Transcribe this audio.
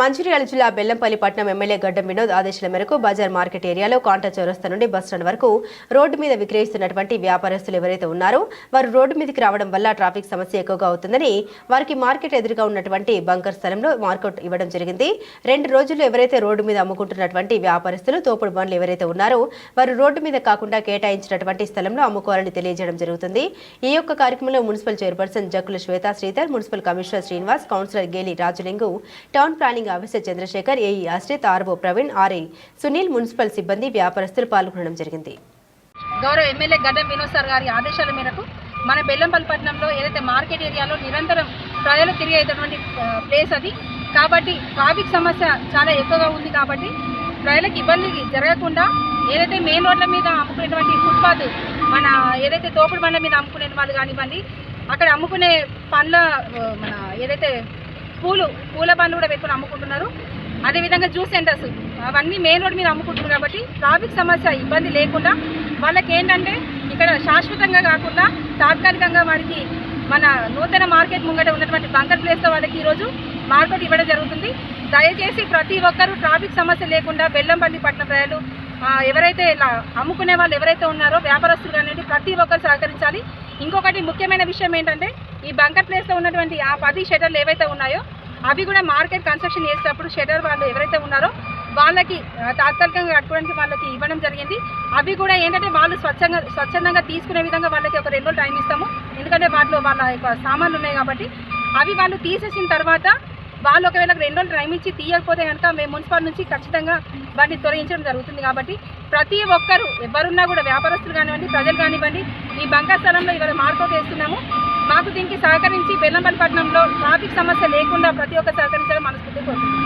మంచిర్యాల జిల్లా బెల్లంపల్లి పట్నం ఎమ్మెల్యే గడ్డం వినోద్ ఆదేశాల మేరకు బజార్ మార్కెట్ ఏరియాలో కాంటా చౌరస్తా నుండి బస్టాండ్ వరకు రోడ్డు మీద విక్రయిస్తున్నటువంటి వ్యాపారస్తులు ఎవరైతే ఉన్నారో వారు రోడ్డు మీదకి రావడం వల్ల ట్రాఫిక్ సమస్య ఎక్కువగా అవుతుందని వారికి మార్కెట్ ఎదురుగా ఉన్నటువంటి బంకర్ స్థలంలో మార్కెట్ ఇవ్వడం జరిగింది. రెండు రోజులు ఎవరైతే రోడ్డు మీద అమ్ముకుంటున్నటువంటి వ్యాపారస్తులు తోపుడు బండ్లు ఎవరైతే ఉన్నారో వారు రోడ్డు మీద కాకుండా కేటాయించినటువంటి స్థలంలో అమ్ముకోవాలని తెలియజేయడం జరుగుతుంది. ఈ యొక్క కార్యక్రమంలో municipal chairperson Jakkula Shweta Sridhar municipal commissioner Srinivas councillor Geli Rajalingu town planning officer Chandrasekhar AE Ashrith RO Praveen RI Sunil municipal సిబ్బంది వ్యాపారస్తులు పాల్గొనడం జరిగింది. గౌరవ ఎమ్మెల్యే గడ్డం వినోద్ సార్ గారి ఆదేశాల మేరకు మన బెల్లంపల్లి పట్టణంలో ఏదైతే మార్కెట్ ఏరియాలో నిరంతరం ప్రజలు తిరిగేటటువంటి ప్లేస్ అది. కాబట్టి ట్రాఫిక్ సమస్య చాలా ఎక్కువగా ఉంది కాబట్టి ప్రజలకు ఇబ్బంది జరగకుండా ఏదైతే మెయిన్ రోడ్ల మీద అమ్ముకునేటువంటి ఫుట్పాత్ మన ఏదైతే తోపుడు బండ్ల మీద అమ్ముకునే వాళ్ళు కానివ్వండి అక్కడ అమ్ముకునే పండ్ల మన ఏదైతే పూలు పూల బండ్లు కూడా పెట్టుకుని అమ్ముకుంటున్నారు. అదేవిధంగా జ్యూస్ సెంటర్స్ అవన్నీ మెయిన్ రోడ్ మీద అమ్ముకుంటున్నారు కాబట్టి ట్రాఫిక్ సమస్య ఇబ్బంది లేకుండా వాళ్ళకి ఏంటంటే ఇక్కడ శాశ్వతంగా కాకుండా తాత్కాలికంగా వారికి మన నూతన మార్కెట్ ముంగట ఉన్నటువంటి బంకర్ ప్లేస్లో వాళ్ళకి ఈరోజు మార్కెట్ ఇవ్వడం జరుగుతుంది. దయచేసి ప్రతి ఒక్కరూ ట్రాఫిక్ సమస్య లేకుండా బెల్లంపల్లి పట్టణ ప్రజలు ఎవరైతే ఇలా అమ్ముకునే వాళ్ళు ఎవరైతే ఉన్నారో వ్యాపారస్తులు అనేది ప్రతి ఒక్కరు సహకరించాలి. ఇంకొకటి ముఖ్యమైన విషయం ఏంటంటే ఈ బంకర్ ప్లేస్లో ఉన్నటువంటి ఆ పది షటర్లు ఏవైతే ఉన్నాయో అవి కూడా మార్కెట్ కన్స్ట్రక్షన్ చేసేటప్పుడు షటర్ వాళ్ళు ఎవరైతే ఉన్నారో వాళ్ళకి తాత్కాలికంగా కట్టుకోవడానికి వాళ్ళకి ఇవ్వడం జరిగింది. అవి కూడా ఏంటంటే వాళ్ళు స్వచ్ఛంగా స్వచ్ఛందంగా తీసుకునే విధంగా వాళ్ళకి ఒక రెండు రోజులు టైం ఇస్తాము. ఎందుకంటే వాటిలో వాళ్ళ యొక్క సామాన్లు ఉన్నాయి కాబట్టి. అవి వాళ్ళు తీసేసిన తర్వాత వాళ్ళు ఒకవేళ రెండు రోజులు టైం ఇచ్చి తీయకపోతే కనుక మేము మున్సిపల్ నుంచి ఖచ్చితంగా వాటిని తొలగించడం జరుగుతుంది కాబట్టి ప్రతి ఒక్కరు ఎవరున్నా కూడా వ్యాపారస్తులు కానివ్వండి ప్రజలు కానివ్వండి ఈ బంకా స్థలంలో ఇవాళ మార్కౌట్ దీనికి సహకరించి బెల్లంపల్లి పట్టణంలో ట్రాఫిక్ సమస్య లేకుండా ప్రతి ఒక్క సహకరించాలని మనస్ఫూర్తి కోరుతున్నాం.